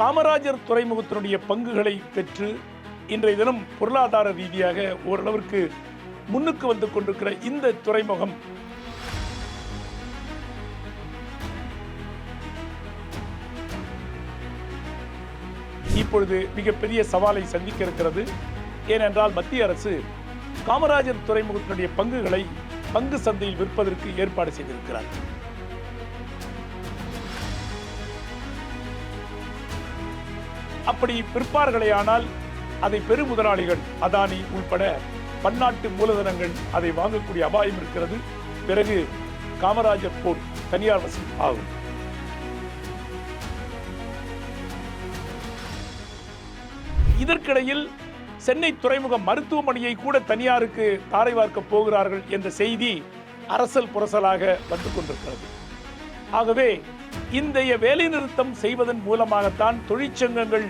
காமராஜர் துறைமுகத்தினுடைய பங்குகளை பெற்று இன்றைய தினம் பொருளாதார ரீதியாக ஓரளவிற்கு முன்னுக்கு வந்து கொண்டிருக்கிற இந்த துறைமுகம். இப்பொழுது மிகப்பெரிய சவாலை சந்திக்க இருக்கிறது. ஏனென்றால் மத்திய அரசு காமராஜர் துறைமுகத்தினுடைய பங்குகளை பங்கு சந்தையில் விற்பதற்கு ஏற்பாடு செய்திருக்கிறார். அப்படி விற்பார்களேயானால் அதை பெருமுதலாளிகள் அதானி உள்பட பன்னாட்டு மூலதனங்கள் அதை வாங்கக்கூடிய அபாயம் இருக்கிறது. பிறகு காமராஜர் போர்ட் தனியார் வசம் ஆகும். இதற்கிடையில் சென்னை துறைமுக மருத்துவமனையை கூட தனியாருக்கு தாரை வார்க்க போகிறார்கள் என்ற செய்தி அரசல் புரசலாக வந்து கொண்டிருக்கிறது. ஆகவே இன்றைய வேலைநிறுத்தம் செய்வதன் மூலமாகத்தான் தொழிற்சங்கங்கள்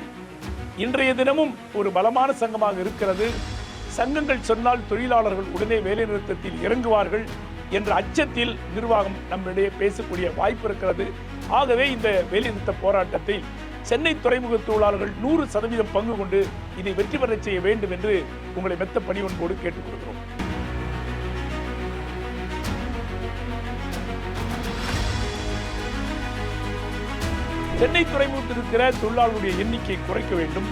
இன்றைய தினமும் ஒரு பலமான சங்கமாக இருக்கிறது. சங்கங்கள் சொன்னால் தொழிலாளர்கள் உடனே வேலைநிறுத்தத்தில் இறங்குவார்கள் என்ற அச்சத்தில் நிர்வாகம் நம்மிடையே பேசக்கூடிய வாய்ப்பு இருக்கிறது. ஆகவே இந்த வேலைநிறுத்த போராட்டத்தை சென்னை துறைமுக தொழிலாளர்கள் நூறு சதவீதம் பங்கு கொண்டு இதை வெற்றி பெறச் செய்ய வேண்டும் என்று உங்களை மெத்த பணிவன்போடு கேட்டுக் கொள்கிறோம் சென்னை துறைமுகத்தில் இருக்கிற தொழிலாளர்களுடைய எண்ணிக்கையை குறைக்க வேண்டும்.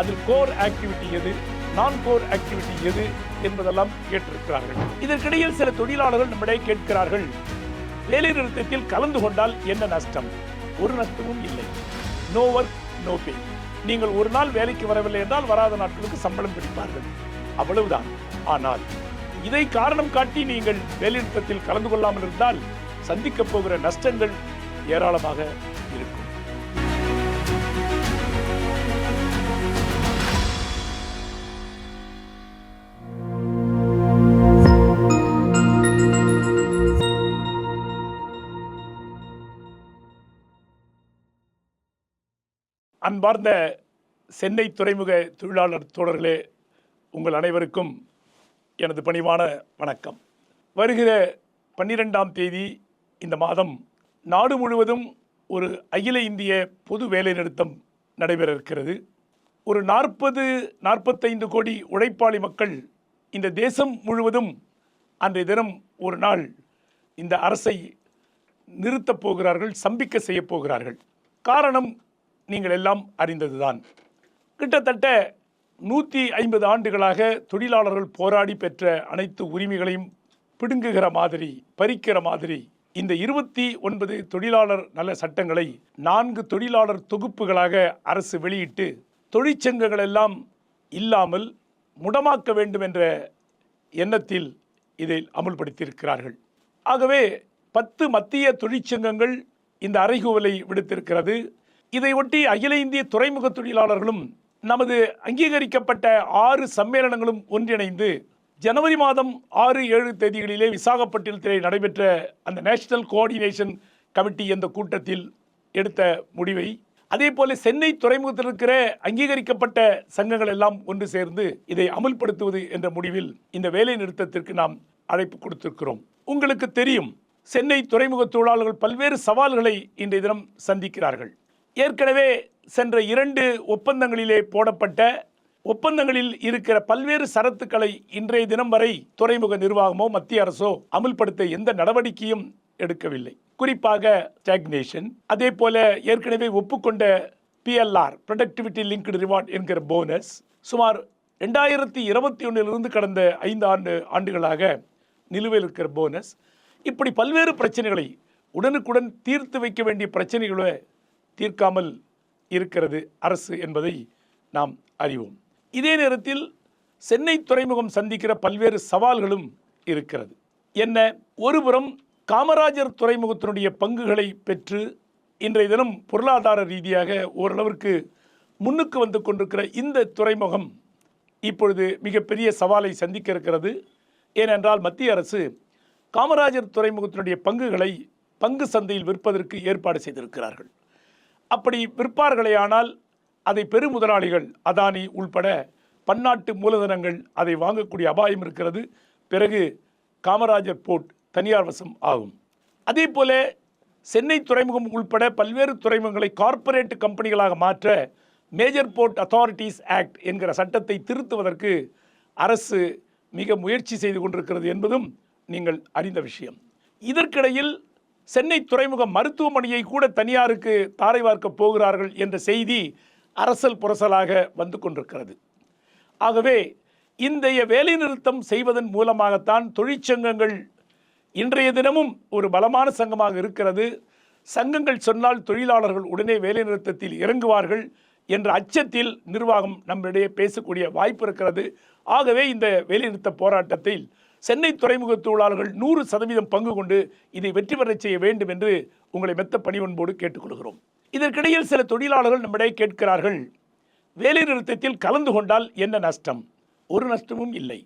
அதில் கோர் ஆக்டிவிட்டி எது நான் கோர் ஆக்டிவிட்டி எது என்பதெல்லாம் கேட்டிருக்கிறார்கள். இதற்கிடையில் சில தொழிலாளர்கள் நம்மிடையே கேட்கிறார்கள் வேலை நிறுத்தத்தில் கலந்து கொண்டால் என்ன நஷ்டம்? ஒரு நஷ்டமும் இல்லை. நோ ஒர்க் நோ பே நீங்கள் ஒரு நாள் வேலைக்கு வரவில்லை என்றால் வராத நாட்களுக்கு சம்பளம் பிடிப்பார்கள். அவ்வளவுதான். ஆனால் இதை காரணம் காட்டி நீங்கள் வேலைநிறுத்தத்தில் கலந்து கொள்ளாமல் இருந்தால் சந்திக்கப் போகிற நஷ்டங்கள் ஏராளமாக இருக்கும். அன்பார்ந்த சென்னை துறைமுக தொழிலாளர் தோழர்களே உங்கள் அனைவருக்கும் எனது பணிவான வணக்கம். வருகிற பன்னிரெண்டாம் தேதி இந்த மாதம் நாடு முழுவதும் ஒரு அகில இந்திய பொது வேலைநிறுத்தம் நடைபெற இருக்கிறது. ஒரு நாற்பது நாற்பத்தைந்து கோடி உழைப்பாளி மக்கள் இந்த தேசம் முழுவதும் அன்றைய தினம் ஒரு நாள் இந்த அரசை நிறுத்தப் போகிறார்கள் சம்பிக்க செய்யப் போகிறார்கள். காரணம் நீங்கள் எல்லாம் அறிந்ததுதான். கிட்டத்தட்ட நூற்றி ஐம்பது ஆண்டுகளாக தொழிலாளர்கள் போராடி பெற்ற அனைத்து உரிமைகளையும் பிடுங்குகிற மாதிரி பறிக்கிற மாதிரி இந்த இருபத்தி ஒன்பது தொழிலாளர் நல சட்டங்களை நான்கு தொழிலாளர் தொகுப்புகளாக அரசு வெளியிட்டு தொழிற்சங்கங்கள் எல்லாம் இல்லாமல் முடமாக்க வேண்டும் என்ற எண்ணத்தில் இதை அமுல்படுத்தியிருக்கிறார்கள். ஆகவே பத்து மத்திய தொழிற்சங்கங்கள் இந்த அறைகூவலை விடுத்திருக்கிறது. இதையொட்டி அகில இந்திய துறைமுக தொழிலாளர்களும் நமது அங்கீகரிக்கப்பட்ட ஆறு சம்மேளனங்களும் ஒன்றிணைந்து ஜனவரி மாதம் ஆறு ஏழு தேதிகளிலே விசாகப்பட்டினத்திலே நடைபெற்ற அந்த நேஷனல் கோஆர்டினேஷன் கமிட்டி என்ற கூட்டத்தில் எடுத்த முடிவை அதே போல சென்னை துறைமுகத்தில் இருக்கிற அங்கீகரிக்கப்பட்ட சங்கங்கள் எல்லாம் ஒன்று சேர்ந்து இதை அமல்படுத்துவது என்ற முடிவில் இந்த வேலை நிறுத்தத்திற்கு நாம் அழைப்பு கொடுத்திருக்கிறோம். உங்களுக்கு தெரியும் சென்னை துறைமுக தொழிலாளர்கள் பல்வேறு சவால்களை இன்றைய தினம் சந்திக்கிறார்கள். ஏற்கனவே சென்ற இரண்டு ஒப்பந்தங்களிலே போடப்பட்ட ஒப்பந்தங்களில் இருக்கிற பல்வேறு சரத்துக்களை இன்றைய தினம் வரை துறைமுக நிர்வாகமோ மத்திய அரசோ அமுல்படுத்த எந்த நடவடிக்கையும் எடுக்கவில்லை. குறிப்பாக ஸ்டாக்னேஷன் அதே போல ஏற்கனவே ஒப்புக்கொண்ட பிஎல்ஆர் ப்ரொடக்டிவிட்டி லிங்க்டு ரிவார்ட் என்கிற போனஸ் சுமார் ரெண்டாயிரத்தி இருபத்தி ஒன்றிலிருந்து கடந்த ஐந்து ஆண்டு ஆண்டுகளாக நிலுவையில் இருக்கிற போனஸ். இப்படி பல்வேறு பிரச்சனைகளை உடனுக்குடன் தீர்த்து வைக்க வேண்டிய பிரச்சனைகளை தீர்க்காமல் இருக்கிறது அரசு என்பதை நாம் அறிவோம். இதே நேரத்தில் சென்னை துறைமுகம் சந்திக்கிற பல்வேறு சவால்களும் இருக்கிறது. என்ன? ஒருபுறம் காமராஜர் துறைமுகத்தினுடைய பங்குகளை பெற்று இன்றைய தினம் பொருளாதார ரீதியாக ஓரளவிற்கு முன்னுக்கு வந்து கொண்டிருக்கிற இந்த துறைமுகம் இப்பொழுது மிகப்பெரிய சவாலை சந்திக்க இருக்கிறது. ஏனென்றால் மத்திய அரசு காமராஜர் துறைமுகத்தினுடைய பங்குகளை பங்கு சந்தையில் விற்பதற்கு ஏற்பாடு செய்திருக்கிறார்கள். அப்படி விற்பார்களேயானால் அதை பெருமுதலாளிகள் அதானி உள்பட பன்னாட்டு மூலதனங்கள் அதை வாங்கக்கூடிய அபாயம் இருக்கிறது. பிறகு காமராஜர் போர்ட் தனியார் வசம் ஆகும். அதே போல சென்னை துறைமுகம் உள்பட பல்வேறு துறைமுகங்களை கார்ப்பரேட் கம்பெனிகளாக மாற்ற மேஜர் போர்ட் அத்தாரிட்டிஸ் ஆக்ட் என்கிற சட்டத்தை திருத்துவதற்கு அரசு மிக முயற்சி செய்து கொண்டிருக்கிறது என்பதும் நீங்கள் அறிந்த விஷயம். இதற்கிடையில் சென்னை துறைமுக மருத்துவமனையை கூட தனியாருக்கு தாரை வார்க்க போகிறார்கள் என்ற செய்தி அரசல் புரசலாக வந்து கொண்டிருக்கிறது. ஆகவே இன்றைய வேலைநிறுத்தம் செய்வதன் மூலமாகத்தான் தொழிற்சங்கங்கள் இன்றைய தினமும் ஒரு பலமான சங்கமாக இருக்கிறது. சங்கங்கள் சொன்னால் தொழிலாளர்கள் உடனே வேலைநிறுத்தத்தில் இறங்குவார்கள் என்ற அச்சத்தில் நிர்வாகம் நம்மிடையே பேசக்கூடிய வாய்ப்பு இருக்கிறது. ஆகவே இந்த வேலைநிறுத்த போராட்டத்தில் சென்னை துறைமுக தொழிலாளர்கள் நூறு சதவீதம் பங்கு கொண்டு இதை வெற்றி பெறச் செய்ய வேண்டும் என்று உங்களை மெத்த பணிவன்போடு கேட்டுக்கொள்கிறோம். இதற்கிடையில் சில தொழிலாளர்கள் நம்மிடையே கேட்கிறார்கள் வேலைநிறுத்தத்தில் கலந்து கொண்டால் என்ன நஷ்டம்? ஒரு நஷ்டமும் இல்லை.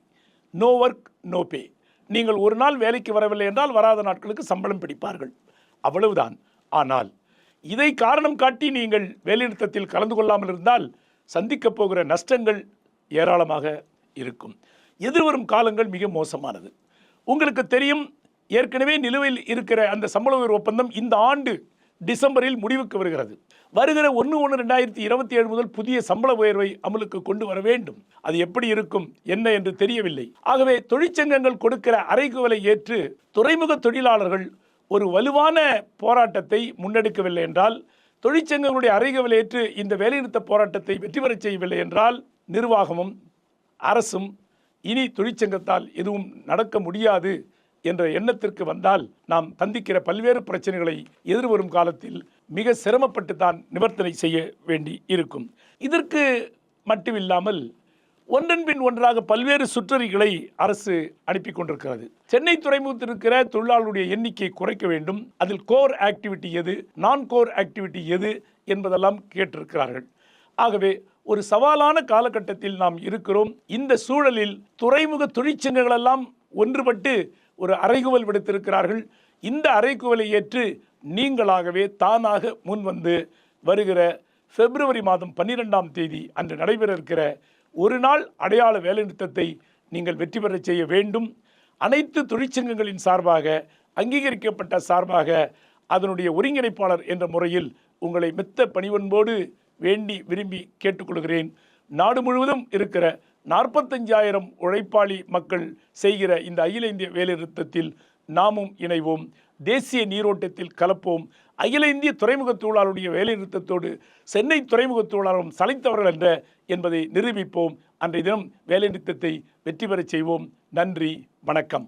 நோ ஒர்க் நோ பே நீங்கள் ஒரு நாள் வேலைக்கு வரவில்லை என்றால் வராத நாட்களுக்கு சம்பளம் பிடிப்பார்கள். அவ்வளவுதான். ஆனால் இதை காரணம் காட்டி நீங்கள் வேலைநிறுத்தத்தில் கலந்து கொள்ளாமல் இருந்தால் சந்திக்கப் போகிற நஷ்டங்கள் ஏராளமாக இருக்கும். எதிர்வரும் காலங்கள் மிக மோசமானது. உங்களுக்கு தெரியும் ஏற்கனவே நிலுவையில் இருக்கிற அந்த சம்பள உயர்வு ஒப்பந்தம் இந்த ஆண்டு டிசம்பரில் முடிவுக்கு வருகிறது. வருகிற ஒன்று ஒன்று ரெண்டாயிரத்தி இருபத்தி ஏழு முதல் புதிய சம்பள உயர்வை அமலுக்கு கொண்டு வர வேண்டும். அது எப்படி இருக்கும் என்ன என்று தெரியவில்லை. ஆகவே தொழிற்சங்கங்கள் கொடுக்கிற அறைகுவலை ஏற்று துறைமுக தொழிலாளர்கள் ஒரு வலுவான போராட்டத்தை முன்னெடுக்கவில்லை என்றால் தொழிற்சங்கங்களுடைய அறைகுவலை ஏற்று இந்த வேலைநிறுத்த போராட்டத்தை வெற்றி பெறச் செய்யவில்லை என்றால் நிர்வாகமும் அரசும் இனி தொழிற்சங்கத்தால் எதுவும் நடக்க முடியாது என்ற எண்ணத்திற்கு வந்தால் நாம் சந்திக்கிற பல்வேறு பிரச்சனைகளை எதிர்வரும் காலத்தில் மிக சிரமப்பட்டு தான் நிவர்த்தனை செய்ய வேண்டி இருக்கும். இதற்கு மட்டுமில்லாமல் ஒன்றன் பின் ஒன்றாக பல்வேறு சுற்றறிகளை அரசு அனுப்பி கொண்டிருக்கிறது. சென்னை துறைமுகத்தில் இருக்கிற தொழிலாளருடைய எண்ணிக்கை குறைக்க வேண்டும். அதில் கோர் ஆக்டிவிட்டி எது நான் கோர் ஆக்டிவிட்டி எது என்பதெல்லாம் கேட்டிருக்கிறார்கள். ஆகவே ஒரு சவாலான காலகட்டத்தில் நாம் இருக்கிறோம். இந்த சூழலில் துறைமுக தொழிற்சங்கங்கள் எல்லாம் ஒன்றுபட்டு ஒரு அறைகுவல் விடுத்திருக்கிறார்கள். இந்த அறைகுவலை ஏற்று நீங்களாகவே தானாக முன்வந்து வருகிற பிப்ரவரி மாதம் பன்னிரெண்டாம் தேதி அன்று நடைபெற இருக்கிற ஒரு நாள் அடையாள வேலைநிறுத்தத்தை நீங்கள் வெற்றி பெறச் செய்ய வேண்டும். அனைத்து தொழிற்சங்கங்களின் சார்பாக அங்கீகரிக்கப்பட்ட சார்பாக அதனுடைய ஒருங்கிணைப்பாளர் என்ற முறையில் உங்களை மெத்த பணிவன்போடு வேண்டி விரும்பி கேட்டுக்கொள்கிறேன். நாடு முழுவதும் இருக்கிற நாற்பத்தஞ்சாயிரம் உழைப்பாளி மக்கள் செய்கிற இந்த அகில இந்திய வேலைநிறுத்தத்தில் நாமும் இணைவோம். தேசிய நீரோட்டத்தில் கலப்போம். அகில இந்திய துறைமுக தொழிலாளருடைய வேலைநிறுத்தத்தோடு சென்னை துறைமுக தொழிலாளரும் சளைத்தவர்கள் என்ற என்பதை நிரூபிப்போம். அன்றைய தினம் வேலைநிறுத்தத்தை வெற்றி பெறச் செய்வோம். நன்றி வணக்கம்.